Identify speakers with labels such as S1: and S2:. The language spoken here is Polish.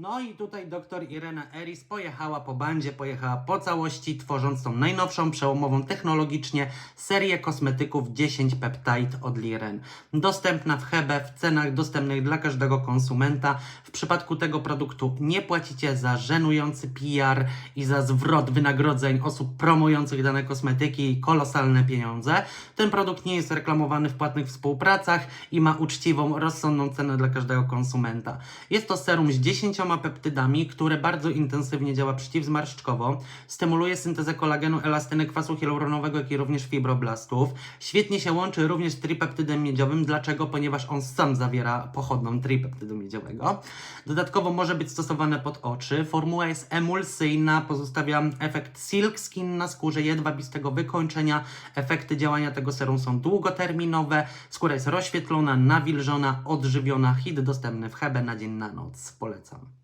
S1: No i tutaj doktor Irena Eris pojechała po bandzie, pojechała po całości, tworząc tą najnowszą, przełomową technologicznie serię kosmetyków 10 Peptide od Liren. Dostępna w Hebe w cenach dostępnych dla każdego konsumenta. W przypadku tego produktu nie płacicie za żenujący PR i za zwrot wynagrodzeń osób promujących dane kosmetyki kolosalne pieniądze. Ten produkt nie jest reklamowany w płatnych współpracach i ma uczciwą, rozsądną cenę dla każdego konsumenta. Jest to serum z 10 peptydami, które bardzo intensywnie działa przeciwzmarszczkowo, stymuluje syntezę kolagenu, elastyny, kwasu hialuronowego, jak i również fibroblastów. Świetnie się łączy również z tripeptydem miedziowym. Dlaczego? Ponieważ on sam zawiera pochodną tripeptydu miedziowego. Dodatkowo może być stosowane pod oczy. Formuła jest emulsyjna, pozostawia efekt silk skin na skórze jedwabistego wykończenia. Efekty działania tego serum są długoterminowe. Skóra jest rozświetlona, nawilżona, odżywiona. Hit dostępny w Hebe na dzień na noc. Polecam.